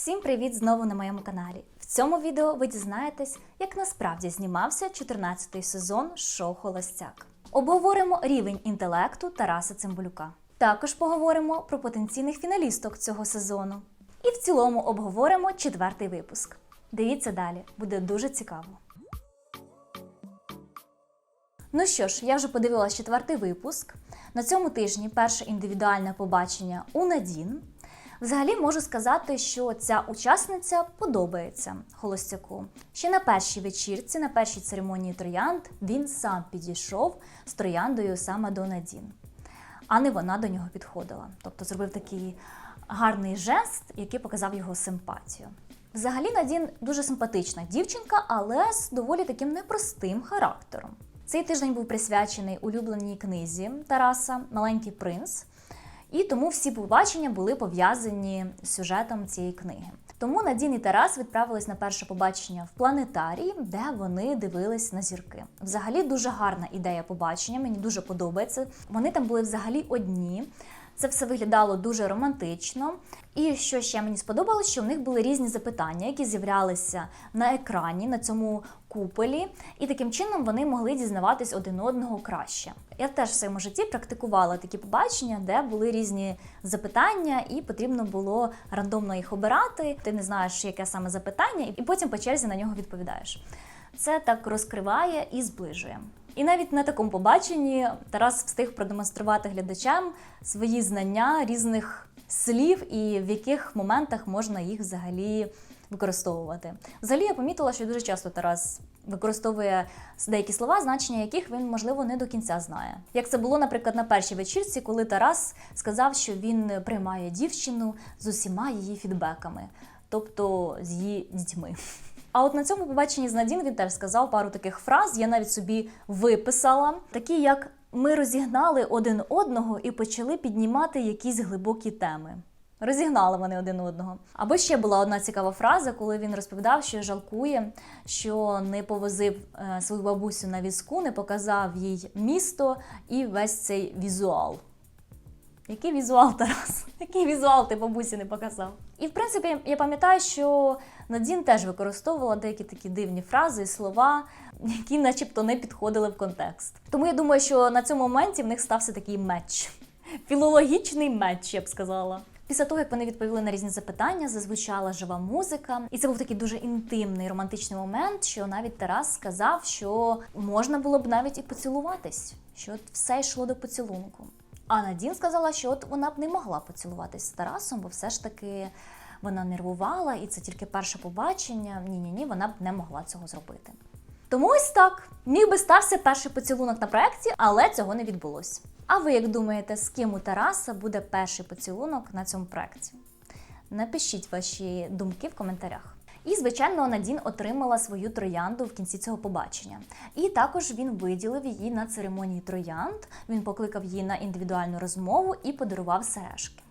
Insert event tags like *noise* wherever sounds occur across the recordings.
Всім привіт знову на моєму каналі. В цьому відео ви дізнаєтесь, як насправді знімався 14-й сезон шоу Холостяк. Обговоримо рівень інтелекту Тараса Цимбалюка. Також поговоримо про потенційних фіналісток цього сезону. І в цілому обговоримо четвертий випуск. Дивіться далі, буде дуже цікаво. Ну що ж, я вже подивилась четвертий випуск. На цьому тижні перше індивідуальне побачення у Надін. Взагалі можу сказати, що ця учасниця подобається холостяку. Ще на першій вечірці, на першій церемонії троянд, він сам підійшов з трояндою саме до Надін, а не вона до нього підходила. Тобто зробив такий гарний жест, який показав його симпатію. Взагалі Надін дуже симпатична дівчинка, але з доволі таким непростим характером. Цей тиждень був присвячений улюбленій книзі Тараса Маленький принц. І тому всі побачення були пов'язані з сюжетом цієї книги. Тому Надін і Тарас відправились на перше побачення в планетарій, де вони дивились на зірки. Взагалі дуже гарна ідея побачення, мені дуже подобається. Вони там були взагалі одні. Це все виглядало дуже романтично. І що ще мені сподобалось, що в них були різні запитання, які з'являлися на екрані на цьому куполі, і таким чином вони могли дізнаватись один одного краще. Я теж в своєму житті практикувала такі побачення, де були різні запитання, і потрібно було рандомно їх обирати. Ти не знаєш, яке саме запитання, і потім по черзі на нього відповідаєш. Це так розкриває і зближує. І навіть на такому побаченні Тарас встиг продемонструвати глядачам свої знання різних слів і в яких моментах можна їх взагалі використовувати. Взагалі я помітила, що дуже часто Тарас використовує деякі слова, значення яких він, можливо, не до кінця знає. Як це було, наприклад, на першій вечірці, коли Тарас сказав, що він приймає дівчину з усіма її фідбеками, тобто з її дітьми. А от на цьому побаченні з Надін теж сказав пару таких фраз. Я навіть собі виписала, такі як ми розігнали один одного і почали піднімати якісь глибокі теми. Розігнали вони один одного. Або ще була одна цікава фраза, коли він розповідав, що жалкує, що не повозив е, свою бабусю на візку, не показав їй місто і весь цей візуал. Який візуал, Тарас? *laughs* Який візуал ти бабусі не показав? І в принципі, я пам'ятаю, що Надін теж використовувала деякі такі дивні фрази і слова, які начебто не підходили в контекст. Тому я думаю, що на цьому моменті в них стався такий меч. *laughs* Філологічний меч, я б сказала. Після того, як вони відповіли на різні запитання, зазвучала жива музика, і це був такий дуже інтимний романтичний момент, що навіть Тарас сказав, що можна було б навіть і поцілуватись, що все йшло до поцілунку. А Надін сказала, що от вона б не могла поцілуватись з Тарасом, бо все ж таки вона нервувала, і це тільки перше побачення. Ні, ні, вона б не могла цього зробити. Тому ось так. Міг би стався перший поцілунок на проєкті, але цього не відбулося. А ви як думаєте, з ким у Тараса буде перший поцілунок на цьому проєкті? Напишіть ваші думки в коментарях. І, звичайно, Надін отримала свою троянду в кінці цього побачення. І також він виділив її на церемонії троянд. Він покликав її на індивідуальну розмову і подарував сережки.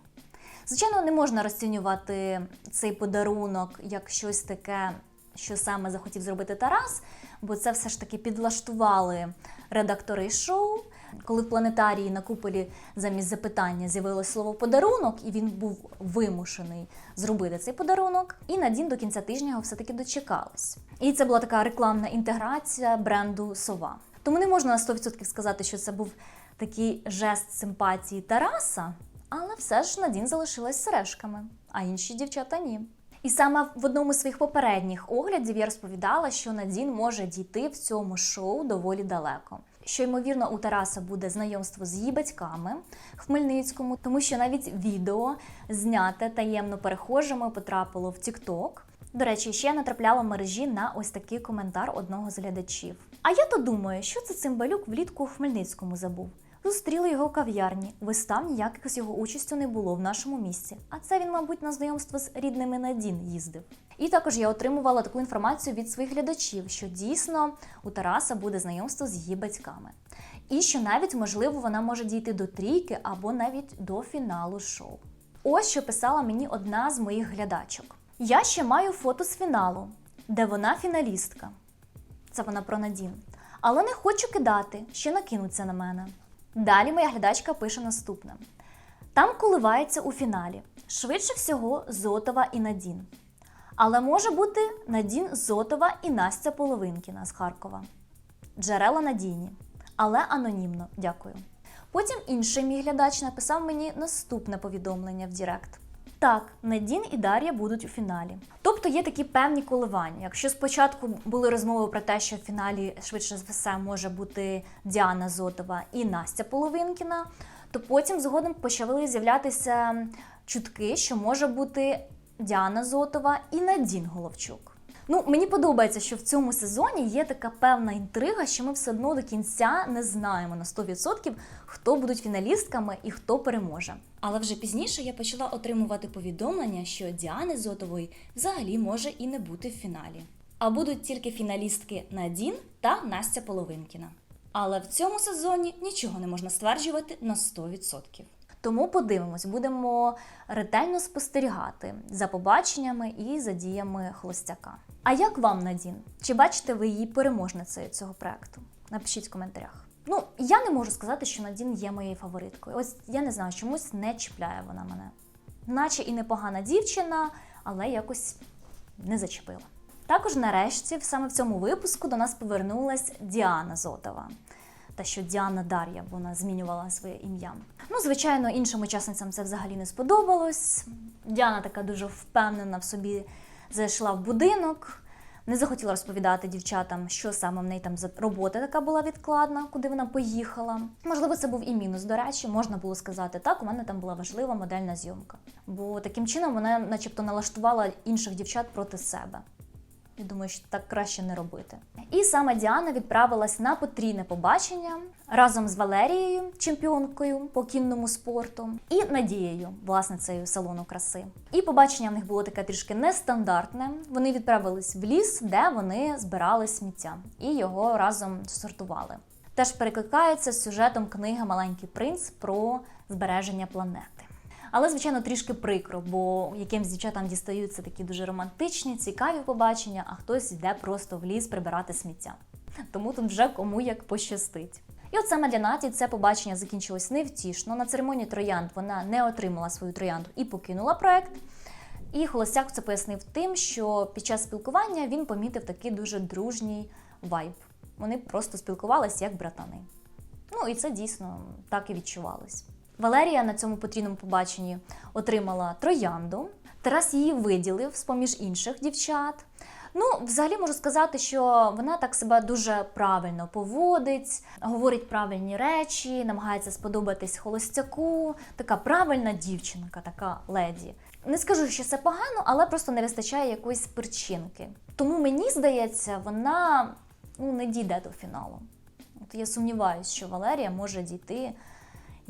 Звичайно, не можна розцінювати цей подарунок як щось таке, що саме захотів зробити Тарас, бо це все ж таки підлаштували редактори шоу. Коли в планетарії на куполі замість запитання з'явилось слово подарунок, і він був вимушений зробити цей подарунок, і Надін до кінця тижня його все-таки дочекалась. І це була така рекламна інтеграція бренду Сова. Тому не можна на 100% сказати, що це був такий жест симпатії Тараса, але все ж Надін залишилась сережками, а інші дівчата ні. І саме в одному з своїх попередніх оглядів я розповідала, що Надін може дійти в цьому шоу доволі далеко. Що ймовірно у Тараса буде знайомство з її батьками в Хмельницькому, тому що навіть відео зняте таємно перехожими потрапило в TikTok. До речі, ще натрапляла мережі на ось такий коментар одного з глядачів. А я то думаю, що це цимбалюк влітку у Хмельницькому забув. Зустріли його в кав'ярні. Вистав ніяких з його участю не було в нашому місті. А це він, мабуть, на знайомство з рідними Надін їздив. І також я отримувала таку інформацію від своїх глядачів, що дійсно у Тараса буде знайомство з її батьками. І що навіть, можливо, вона може дійти до трійки або навіть до фіналу шоу. Ось що писала мені одна з моїх глядачок. Я ще маю фото з фіналу, де вона фіналістка. Це вона про Надін. Але не хочу кидати, ще накинуться на мене. Далі моя глядачка пише наступне: Там коливається у фіналі. Швидше всього, Зотова і Надін. Але може бути Надін Зотова і Настя Половинкіна з Харкова. Джерела надійні, але анонімно. Дякую. Потім інший мій глядач написав мені наступне повідомлення в Дірект. Так, Надін і Дар'я будуть у фіналі. Тобто є такі певні коливання. Якщо спочатку були розмови про те, що в фіналі швидше за все може бути Діана Зотова і Настя Половинкіна, то потім згодом почали з'являтися чутки, що може бути Діана Зотова і Надін Головчук. Ну, мені подобається, що в цьому сезоні є така певна інтрига, що ми все одно до кінця не знаємо на 100%, хто будуть фіналістками і хто переможе. Але вже пізніше я почала отримувати повідомлення, що Діани Зотової взагалі може і не бути в фіналі. А будуть тільки фіналістки Надін та Настя Половинкіна. Але в цьому сезоні нічого не можна стверджувати на 100%. Тому подивимось, будемо ретельно спостерігати за побаченнями і за діями холостяка. А як вам Надін? Чи бачите ви її переможницею цього проекту? Напишіть в коментарях. Ну, я не можу сказати, що Надін є моєю фавориткою. Ось я не знаю, чомусь не чіпляє вона мене. Наче і непогана дівчина, але якось не зачепила. Також нарешті, саме в цьому випуску, до нас повернулась Діана Зотова. Та що Діана Дар'я, вона змінювала своє ім'я. Ну, звичайно, іншим учасницям це взагалі не сподобалось. Діана така дуже впевнена в собі зайшла в будинок, не захотіла розповідати дівчатам, що саме в неї там за робота така була відкладна, куди вона поїхала. Можливо, це був і мінус. До речі, можна було сказати, так, у мене там була важлива модельна зйомка. Бо таким чином вона, начебто, налаштувала інших дівчат проти себе. Я думаю, що так краще не робити. І саме Діана відправилась на потрійне побачення разом з Валерією, чемпіонкою по кінному спорту, і Надією, власницею салону краси. І побачення в них було таке трішки нестандартне. Вони відправились в ліс, де вони збирали сміття, і його разом сортували. Теж перекликається з сюжетом книги Маленький принц про збереження планети. Але, звичайно, трішки прикро, бо якимсь дівчатам дістаються такі дуже романтичні, цікаві побачення, а хтось йде просто в ліс прибирати сміття. Тому тут вже кому як пощастить. І от саме для Наті це побачення закінчилось невтішно. На церемонії троянд вона не отримала свою троянду і покинула проект. І Холостяк це пояснив тим, що під час спілкування він помітив такий дуже дружній вайб. Вони просто спілкувалися як братани. Ну і це дійсно так і відчувалось. Валерія на цьому потрійному побаченні отримала троянду. Тарас її виділив з поміж інших дівчат. Ну, взагалі можу сказати, що вона так себе дуже правильно поводить, говорить правильні речі, намагається сподобатись холостяку. Така правильна дівчинка, така леді. Не скажу, що це погано, але просто не вистачає якоїсь перчинки. Тому мені здається, вона ну, не дійде до фіналу. От я сумніваюся, що Валерія може дійти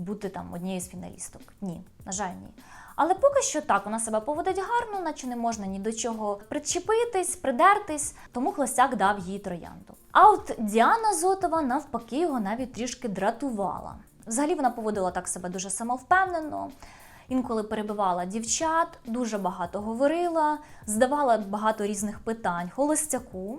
бути там однією з фіналісток. Ні, на жаль, ні. Але поки що так, вона себе поводить гарно, наче не можна ні до чого причепитись, придертись, тому Хлестяк дав їй троянду. А от Діана Зотова навпаки його навіть трішки дратувала. Взагалі вона поводила так себе дуже самовпевнено. Інколи перебивала дівчат, дуже багато говорила, здавала багато різних питань холостяку.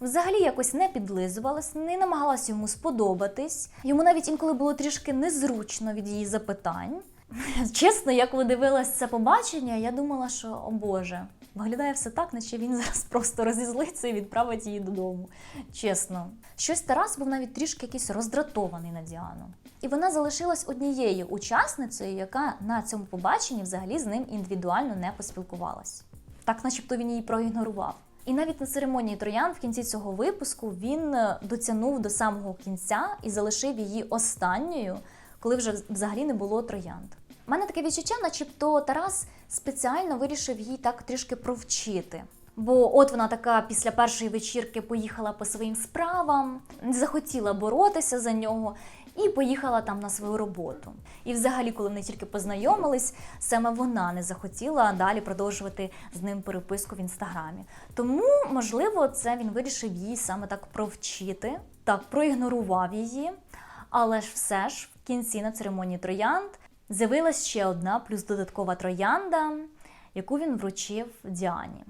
Взагалі якось не підлизувалась, не намагалась йому сподобатись. Йому навіть інколи було трішки незручно від її запитань. *laughs* Чесно, я коли дивилась це побачення, я думала, що о Боже, виглядає все так, наче він *laughs* зараз просто розізлиться і відправить її додому. Чесно, щось Тарас був навіть трішки якийсь роздратований на Діану. І вона залишилась однією учасницею, яка на цьому побаченні взагалі з ним індивідуально не поспілкувалась. Так, начебто він її проігнорував. І навіть на церемонії троян в кінці цього випуску він е, дотягнув до самого кінця і залишив її останньою, коли вже взагалі не було троянд. У мене таке відчуття, начебто Тарас спеціально вирішив її так трішки провчити. Бо от вона така після першої вечірки поїхала по своїм справам, не захотіла боротися за нього і поїхала там на свою роботу. І взагалі, коли вони тільки познайомились, саме вона не захотіла далі продовжувати з ним переписку в інстаграмі. Тому, можливо, це він вирішив її саме так провчити, так проігнорував її. Але ж все ж в кінці на церемонії троянд з'явилась ще одна плюс додаткова троянда, яку він вручив Діані.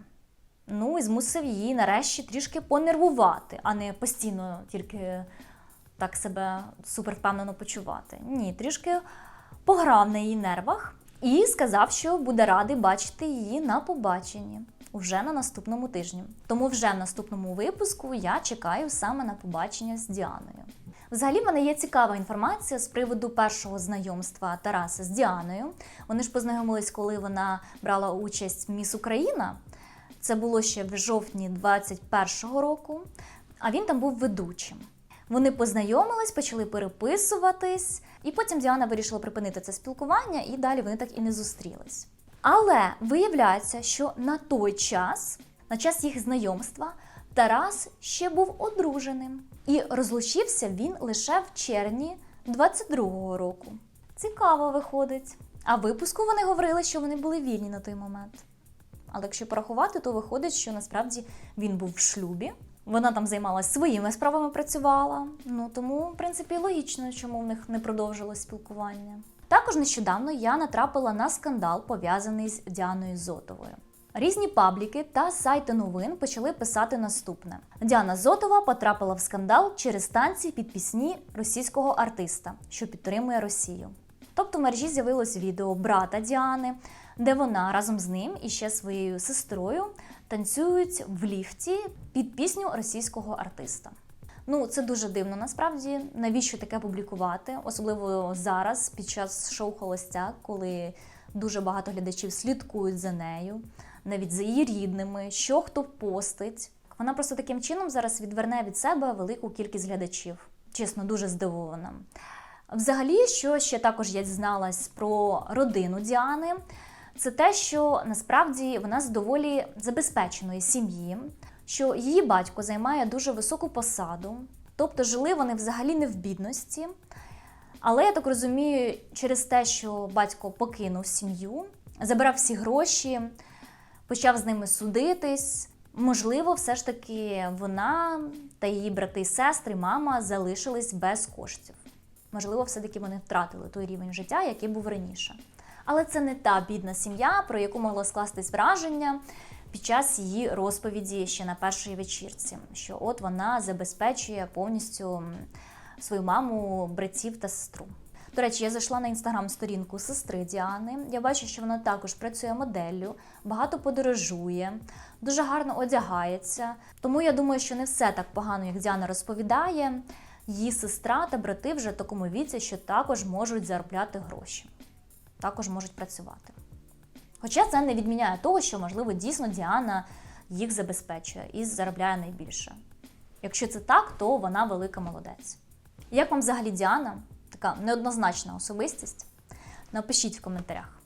Ну і змусив її нарешті трішки понервувати, а не постійно тільки так себе супервпевнено почувати. Ні, трішки пограв на її нервах і сказав, що буде радий бачити її на побаченні вже на наступному тижні. Тому вже в наступному випуску я чекаю саме на побачення з Діаною. Взагалі, в мене є цікава інформація з приводу першого знайомства Тараса з Діаною. Вони ж познайомились, коли вона брала участь в Міс Україна. Це було ще в жовтні 21-го року, а він там був ведучим. Вони познайомились, почали переписуватись, і потім Діана вирішила припинити це спілкування, і далі вони так і не зустрілись. Але виявляється, що на той час, на час їх знайомства, Тарас ще був одруженим. І розлучився він лише в червні 22-го року. Цікаво виходить. А в випуску вони говорили, що вони були вільні на той момент. Але якщо порахувати, то виходить, що насправді він був в шлюбі. Вона там займалася своїми справами, працювала. Ну тому, в принципі, логічно, чому в них не продовжилось спілкування. Також нещодавно я натрапила на скандал, пов'язаний з Діаною Зотовою. Різні пабліки та сайти новин почали писати наступне: Діана Зотова потрапила в скандал через танці під пісні російського артиста, що підтримує Росію. Тобто в мережі з'явилось відео брата Діани, де вона разом з ним і ще своєю сестрою танцюють в ліфті під пісню російського артиста. Ну, це дуже дивно насправді. Навіщо таке публікувати? Особливо зараз, під час шоу Холостяк, коли дуже багато глядачів слідкують за нею, навіть за її рідними, що хто постить. Вона просто таким чином зараз відверне від себе велику кількість глядачів. Чесно, дуже здивована. Взагалі, що ще також я дізналась про родину Діани, це те, що насправді вона з доволі забезпеченої сім'ї, що її батько займає дуже високу посаду, тобто жили вони взагалі не в бідності. Але я так розумію, через те, що батько покинув сім'ю, забирав всі гроші, почав з ними судитись. Можливо, все ж таки вона та її брати сестри, мама залишились без коштів. Можливо, все-таки вони втратили той рівень життя, який був раніше. Але це не та бідна сім'я, про яку могло скластись враження під час її розповіді ще на першій вечірці, що от вона забезпечує повністю свою маму, братів та сестру. До речі, я зайшла на інстаграм-сторінку сестри Діани. Я бачу, що вона також працює моделлю, багато подорожує, дуже гарно одягається. Тому я думаю, що не все так погано, як Діана розповідає. Її сестра та брати вже в такому віці, що також можуть заробляти гроші, також можуть працювати. Хоча це не відміняє того, що, можливо, дійсно Діана їх забезпечує і заробляє найбільше. Якщо це так, то вона велика молодець. Як вам взагалі Діана? Така неоднозначна особистість? Напишіть в коментарях,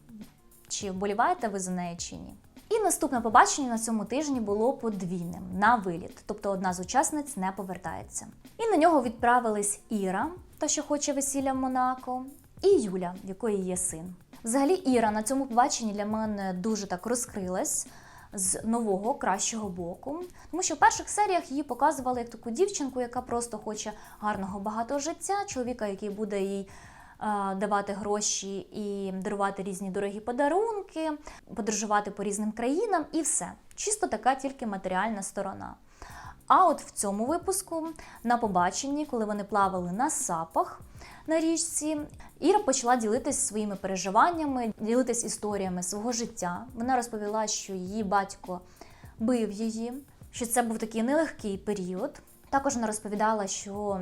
чи вболіваєте ви за неї чи ні. І наступне побачення на цьому тижні було подвійним на виліт, тобто одна з учасниць не повертається. І на нього відправились Іра, та що хоче весілля в Монако, і Юля, в якої є син. Взагалі, Іра на цьому побаченні для мене дуже так розкрилась з нового кращого боку, тому що в перших серіях її показували як таку дівчинку, яка просто хоче гарного багатого життя, чоловіка, який буде їй е, давати гроші і дарувати різні дорогі подарунки, подорожувати по різним країнам, і все. Чисто така тільки матеріальна сторона. А от в цьому випуску на побаченні, коли вони плавали на сапах на річці, Іра почала ділитись своїми переживаннями, ділитись історіями свого життя. Вона розповіла, що її батько бив її, що це був такий нелегкий період. Також вона розповідала, що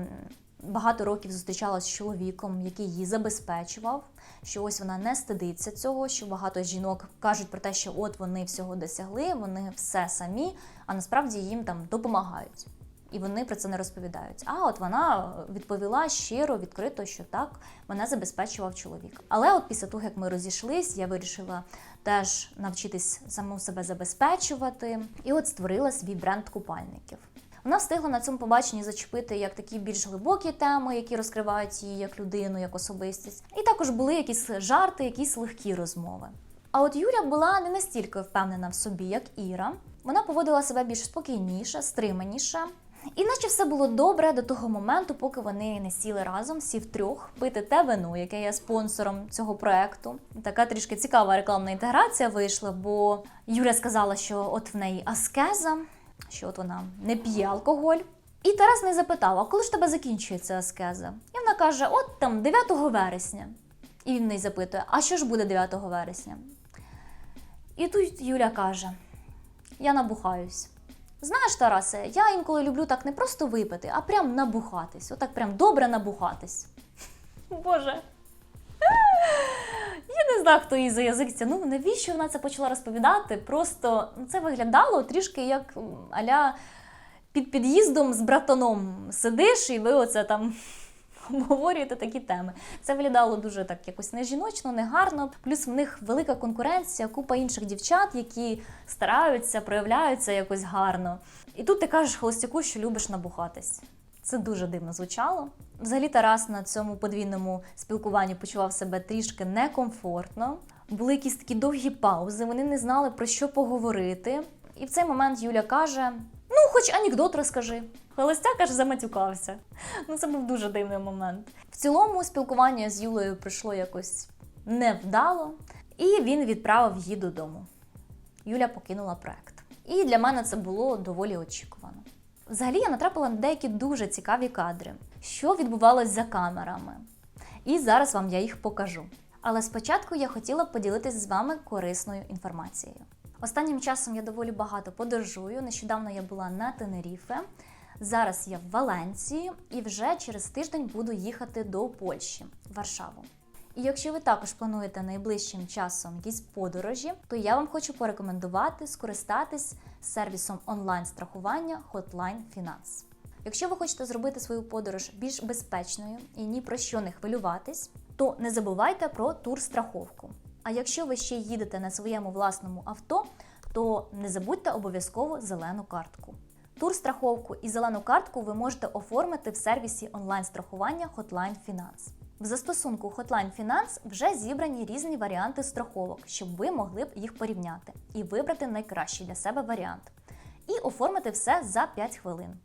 багато років зустрічалася з чоловіком, який її забезпечував, що ось вона не стидиться цього, що багато жінок кажуть про те, що от вони всього досягли, вони все самі, а насправді їм там допомагають. І вони про це не розповідають. А от вона відповіла щиро, відкрито, що так, мене забезпечував чоловік. Але от після того, як ми розійшлись, я вирішила теж навчитись саму себе забезпечувати, і от створила свій бренд купальників. Вона встигла на цьому побаченні зачепити як такі більш глибокі теми, які розкривають її як людину, як особистість. І також були якісь жарти, якісь легкі розмови. А от Юля була не настільки впевнена в собі, як Іра. Вона поводила себе більш спокійніше, стриманіше. І наче все було добре до того моменту, поки вони не сіли разом, всі втрьох, пити те вино, яке є спонсором цього проекту. Така трішки цікава рекламна інтеграція вийшла, бо Юля сказала, що от в неї аскеза, що от вона не п'є алкоголь. І Тарас не запитав, а коли ж тебе закінчується аскеза? І вона каже: от там 9 вересня. І він неї запитує: а що ж буде 9 вересня? І тут Юля каже: Я набухаюсь. Знаєш, Тарасе, я інколи люблю так не просто випити, а прям набухатись. Отак прям добре набухатись. Боже. *laughs* Я не знаю, хто її за язик тянув. Навіщо вона це почала розповідати? Просто ну, це виглядало трішки як аля під під'їздом з братаном сидиш, і ви оце там обговорюєте такі теми. Це виглядало дуже так якось не жіночно, не гарно. Плюс в них велика конкуренція, купа інших дівчат, які стараються, проявляються якось гарно. І тут ти кажеш холостяку, що любиш набухатись. Це дуже дивно звучало. Взагалі Тарас на цьому подвійному спілкуванні почував себе трішки некомфортно. Були якісь такі довгі паузи, вони не знали про що поговорити. І в цей момент Юля каже: хоч анекдот розкажи. Холостяк аж заматюкався. Ну, це був дуже дивний момент. В цілому спілкування з Юлею пройшло якось невдало, і він відправив її додому. Юля покинула проект. І для мене це було доволі очікувано. Взагалі я натрапила на деякі дуже цікаві кадри, що відбувалось за камерами. І зараз вам я їх покажу. Але спочатку я хотіла поділитися з вами корисною інформацією. Останнім часом я доволі багато подорожую. Нещодавно я була на Тенеріфе. Зараз я в Валенції і вже через тиждень буду їхати до Польщі, Варшаву. І якщо ви також плануєте найближчим часом якісь подорожі, то я вам хочу порекомендувати скористатись сервісом онлайн-страхування Hotline Finance. Якщо ви хочете зробити свою подорож більш безпечною і ні про що не хвилюватись, то не забувайте про турстраховку. А якщо ви ще їдете на своєму власному авто, то не забудьте обов'язково зелену картку. Турстраховку і зелену картку ви можете оформити в сервісі онлайн-страхування Hotline Finance. В застосунку Hotline Finance вже зібрані різні варіанти страховок, щоб ви могли б їх порівняти і вибрати найкращий для себе варіант. І оформити все за 5 хвилин.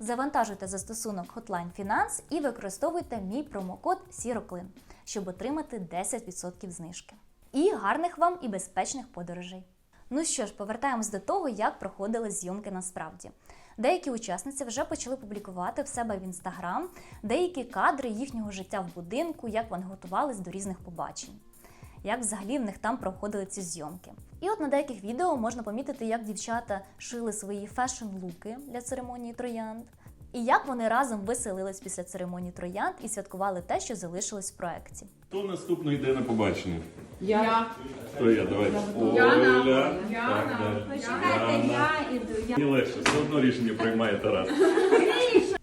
Завантажуйте застосунок Hotline Finance і використовуйте мій промокод Сіроклин, щоб отримати 10% знижки. І гарних вам і безпечних подорожей! Ну що ж, повертаємось до того, як проходили зйомки насправді. Деякі учасниці вже почали публікувати в себе в інстаграм деякі кадри їхнього життя в будинку, як вони готувались до різних побачень, як взагалі в них там проходили ці зйомки. І от на деяких відео можна помітити, як дівчата шили свої фешн-луки для церемонії троянд, і як вони разом веселились після церемонії троянд і святкували те, що залишилось в проєкті. Хто наступно йде на побачення? Я. Хто я? Давайте. Оля. Яна. Так, да. Почекайте, Яна. я іду. Я... Мені легше, все одно рішення приймає Тарас.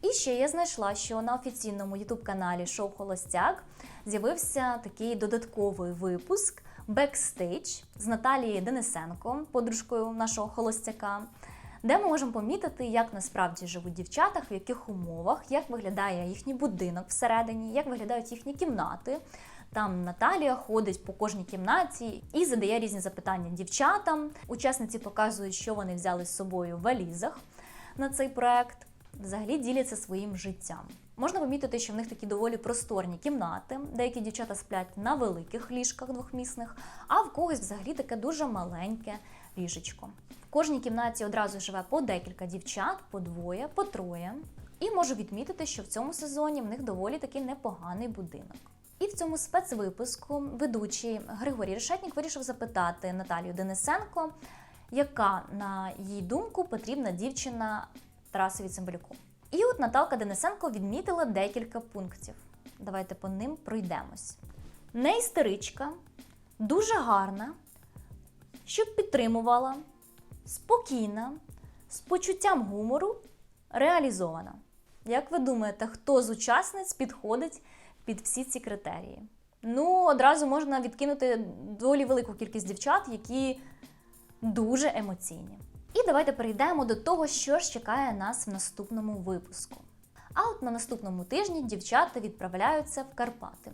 І ще я знайшла, що на офіційному ютуб-каналі Шоу Холостяк з'явився такий додатковий випуск бекстейдж з Наталією Денисенко, подружкою нашого холостяка, де ми можемо помітити, як насправді живуть дівчата, в яких умовах, як виглядає їхній будинок всередині, як виглядають їхні кімнати. Там Наталія ходить по кожній кімнаті і задає різні запитання дівчатам. Учасниці показують, що вони взяли з собою в валізах на цей проект. Взагалі діляться своїм життям. Можна помітити, що в них такі доволі просторні кімнати. Деякі дівчата сплять на великих ліжках двохмісних, а в когось взагалі таке дуже маленьке ліжечко. В кожній кімнаті одразу живе по декілька дівчат, по двоє, по троє. І можу відмітити, що в цьому сезоні в них доволі таки непоганий будинок. І в цьому спецвипуску ведучий Григорій Решетнік вирішив запитати Наталію Денисенко, яка, на її думку, потрібна дівчина Тарасові Цимбалюку. І от Наталка Денисенко відмітила декілька пунктів. Давайте по ним пройдемось. Не істеричка, дуже гарна, щоб підтримувала, спокійна, з почуттям гумору, реалізована. Як ви думаєте, хто з учасниць підходить під всі ці критерії? Ну, одразу можна відкинути доволі велику кількість дівчат, які дуже емоційні. І давайте перейдемо до того, що ж чекає нас в наступному випуску. А от на наступному тижні дівчата відправляються в Карпати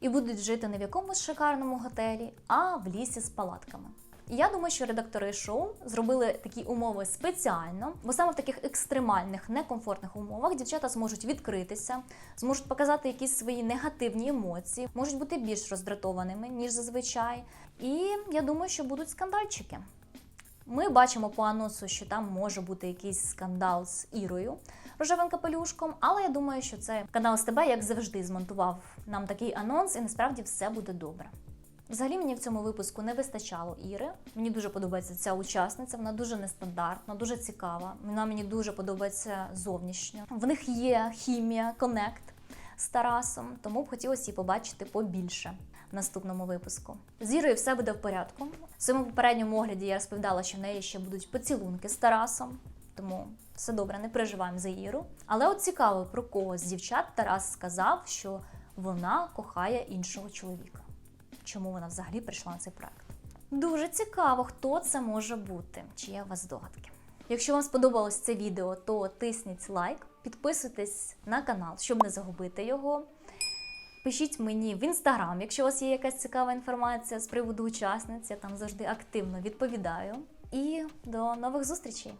і будуть жити не в якомусь шикарному готелі, а в лісі з палатками. Я думаю, що редактори шоу зробили такі умови спеціально, бо саме в таких екстремальних, некомфортних умовах дівчата зможуть відкритися, зможуть показати якісь свої негативні емоції, можуть бути більш роздратованими ніж зазвичай. І я думаю, що будуть скандальчики. Ми бачимо по анонсу, що там може бути якийсь скандал з Ірою рожевим капелюшком, але я думаю, що це канал СТБ, як завжди, змонтував нам такий анонс, і насправді все буде добре. Взагалі мені в цьому випуску не вистачало Іри. Мені дуже подобається ця учасниця. Вона дуже нестандартна, дуже цікава. Вона мені дуже подобається зовнішньо. В них є хімія, конект з Тарасом, тому б хотілося її побачити побільше в наступному випуску. З Ірою все буде в порядку. В своєму попередньому огляді я розповідала, що в неї ще будуть поцілунки з Тарасом. Тому все добре, не переживаємо за Іру. Але от цікаво, про кого з дівчат Тарас сказав, що вона кохає іншого чоловіка чому вона взагалі прийшла на цей проект. Дуже цікаво, хто це може бути, чи є у вас здогадки. Якщо вам сподобалось це відео, то тисніть лайк, підписуйтесь на канал, щоб не загубити його. Пишіть мені в інстаграм, якщо у вас є якась цікава інформація з приводу учасниць, я там завжди активно відповідаю. І до нових зустрічей!